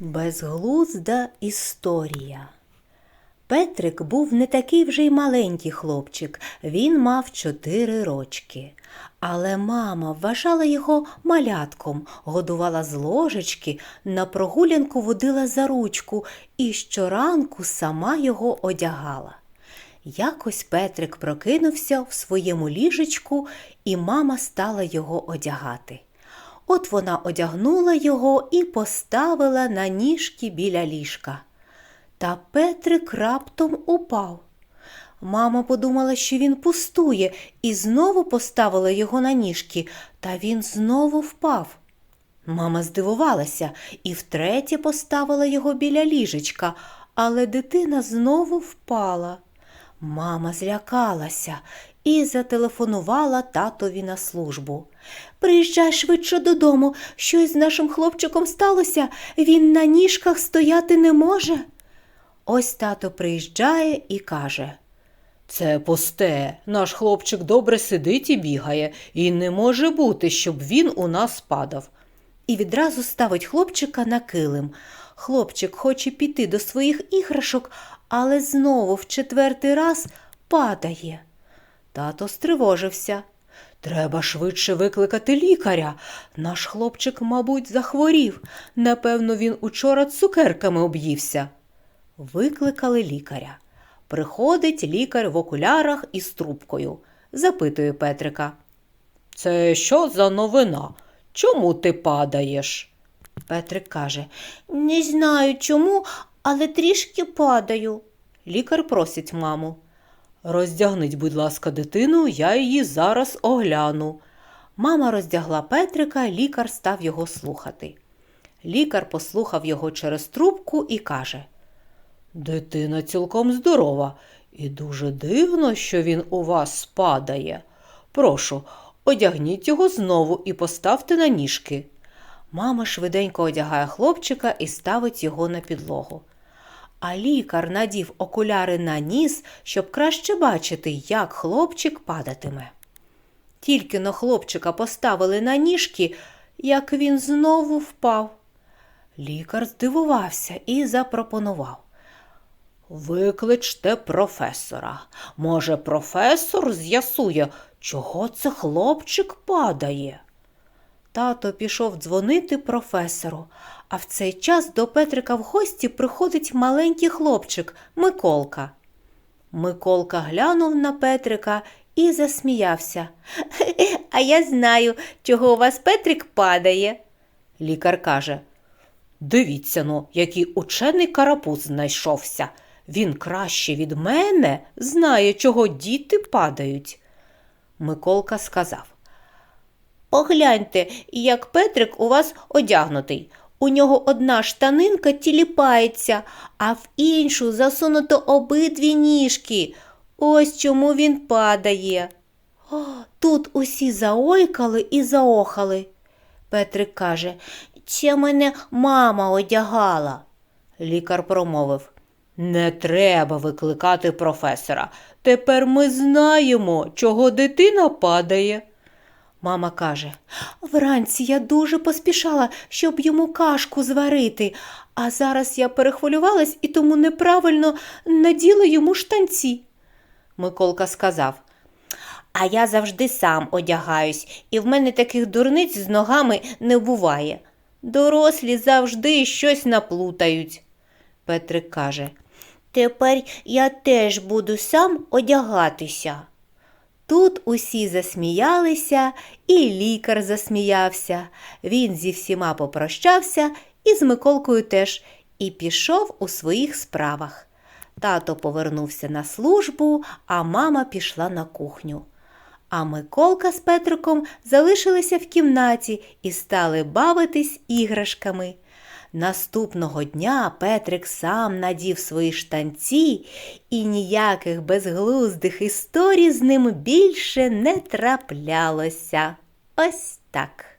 Безглузда історія. Петрик був не такий вже й маленький хлопчик, він мав чотири рочки. Але мама вважала його малятком, годувала з ложечки, на прогулянку водила за ручку і щоранку сама його одягала. Якось Петрик прокинувся в своєму ліжечку, і мама стала його одягати. От вона одягнула його і поставила на ніжки біля ліжка. Та Петрик раптом упав. Мама подумала, що він пустує, і знову поставила його на ніжки, та він знову впав. Мама здивувалася і втретє поставила його біля ліжечка, але дитина знову впала. Мама злякалася і зателефонувала татові на службу. Приїжджай швидше додому, щось з нашим хлопчиком сталося, він на ніжках стояти не може. Ось тато приїжджає і каже. Це пусте. Наш хлопчик добре сидить і бігає, і не може бути, щоб він у нас падав. і відразу ставить хлопчика на килим. Хлопчик хоче піти до своїх іграшок, але знову в четвертий раз падає. Тато стривожився. Треба швидше викликати лікаря. Наш хлопчик, мабуть, захворів. Напевно, він учора цукерками об'ївся. Викликали лікаря. Приходить лікар в окулярах із трубкою. Запитує Петрика. Це що за новина? Чому ти падаєш? Петрик каже Не знаю чому, але трішки падаю. Лікар просить маму. Роздягніть, будь ласка, дитину, я її зараз огляну. Мама роздягла Петрика, лікар став його слухати. Лікар послухав його через трубку і каже Дитина цілком здорова, і дуже дивно, що він у вас спадає. Прошу, одягніть його знову і поставте на ніжки. Мама швиденько одягає хлопчика і ставить його на підлогу. А лікар надів окуляри на ніс, щоб краще бачити, як хлопчик падатиме. Тільки но хлопчика поставили на ніжки, як він знову впав. Лікар здивувався і запропонував. Викличте професора. Може, професор з'ясує, чого це хлопчик падає. Тато пішов дзвонити професору, а в цей час до Петрика в гості приходить маленький хлопчик Миколка. Миколка глянув на Петрика і засміявся. А я знаю, чого у вас Петрик падає. Лікар каже. Дивіться ну, який учений карапуз знайшовся. Він краще від мене знає, чого діти падають. Миколка сказав. Погляньте, як Петрик у вас одягнутий. У нього одна штанинка тіліпається, а в іншу засунуто обидві ніжки. Ось чому він падає. О, тут усі заойкали і заохали. Петрик каже, це мене мама одягала. Лікар промовив. Не треба викликати професора. Тепер ми знаємо, чого дитина падає. Мама каже, вранці я дуже поспішала, щоб йому кашку зварити, а зараз я перехвилювалась і тому неправильно наділа йому штанці. Миколка сказав, а я завжди сам одягаюсь, і в мене таких дурниць з ногами не буває. Дорослі завжди щось наплутають. Петрик каже, тепер я теж буду сам одягатися. Тут усі засміялися, і лікар засміявся. Він зі всіма попрощався і з Миколкою теж, і пішов у своїх справах. Тато повернувся на службу, а мама пішла на кухню. А Миколка з Петриком залишилися в кімнаті і стали бавитись іграшками. Наступного дня Петрик сам надів свої штанці, і ніяких безглуздих історій з ним більше не траплялося. Ось так.